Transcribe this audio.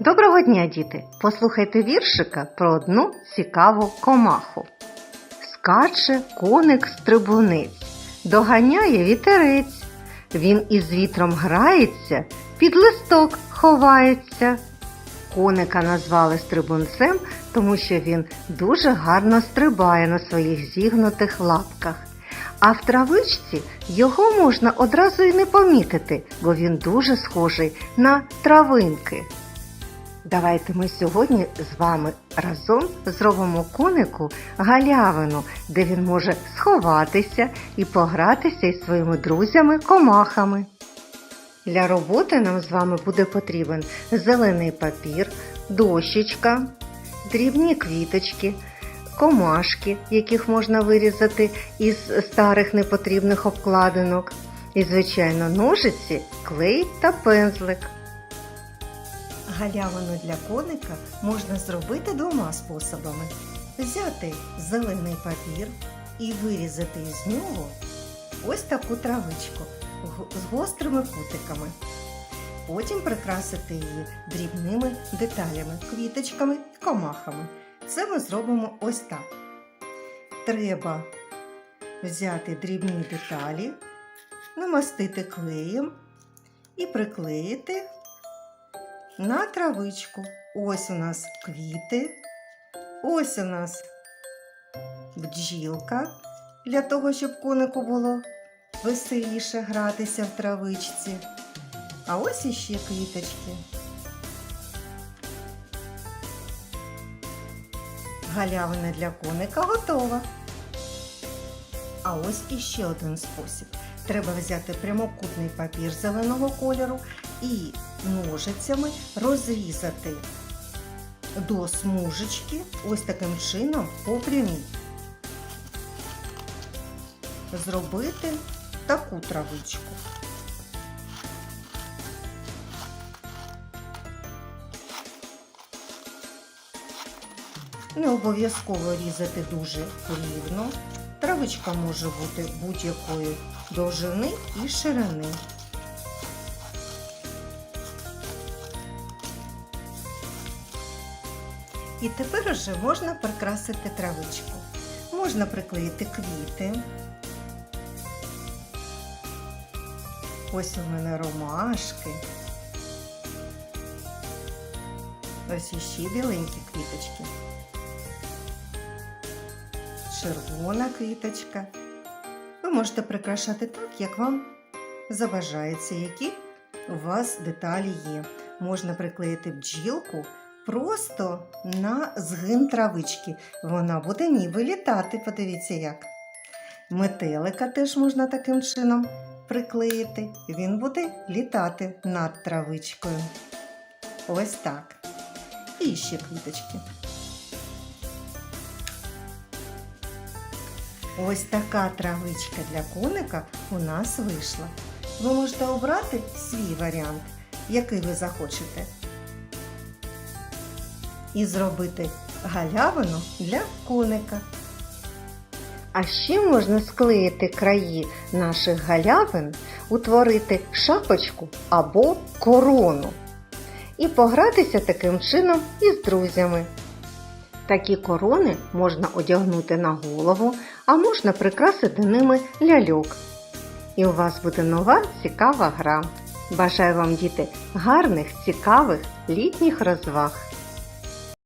Доброго дня, діти! Послухайте віршика про одну цікаву комаху. Скаче коник стрибунець, доганяє вітерець. Він із вітром грається, під листок ховається. Коника назвали стрибунцем, тому що він дуже гарно стрибає на своїх зігнутих лапках. А в травичці його можна одразу й не помітити, бо він дуже схожий на травинки. Давайте ми сьогодні з вами разом зробимо конику галявину, де він може сховатися і погратися із своїми друзями-комахами. Для роботи нам з вами буде потрібен зелений папір, дощечка, дрібні квіточки, комашки, яких можна вирізати із старих непотрібних обкладинок, і, звичайно, ножиці, клей та пензлик. Галявину для коника можна зробити двома способами: взяти зелений папір і вирізати із нього ось таку травичку з гострими кутиками. Потім прикрасити її дрібними деталями, квіточками і комахами. Це ми зробимо ось так. Треба взяти дрібні деталі, намастити клеєм і приклеїти на травичку. Ось у нас квіти, ось у нас бджілка для того, щоб конику було веселіше гратися в травичці. А ось іще квіточки. Галявина для коника готова. А ось іще один спосіб. Треба взяти прямокутний папір зеленого кольору і ножицями розрізати до смужечки ось таким чином по прямій. Зробити таку травичку. Не обов'язково різати дуже рівно. Травичка може бути будь-якої довжини і ширини. І тепер уже можна прикрасити травичку. Можна приклеїти квіти. Ось у мене ромашки. Ось іще біленькі квіточки. Червона квіточка. Ви можете прикрашати так, як вам забажається, які у вас деталі є. Можна приклеїти бджілку просто на згин травички. Вона буде ніби літати, подивіться як. Метелика теж можна таким чином приклеїти. Він буде літати над травичкою. Ось так. І ще квіточки. Ось така травичка для коника у нас вийшла. Ви можете обрати свій варіант, який ви захочете. І зробити галявину для коника. А ще можна склеїти краї наших галявин, утворити шапочку або корону і погратися таким чином із друзями. Такі корони можна одягнути на голову, а можна прикрасити ними ляльок. І у вас буде нова цікава гра. Бажаю вам, діти, гарних, цікавих літніх розваг!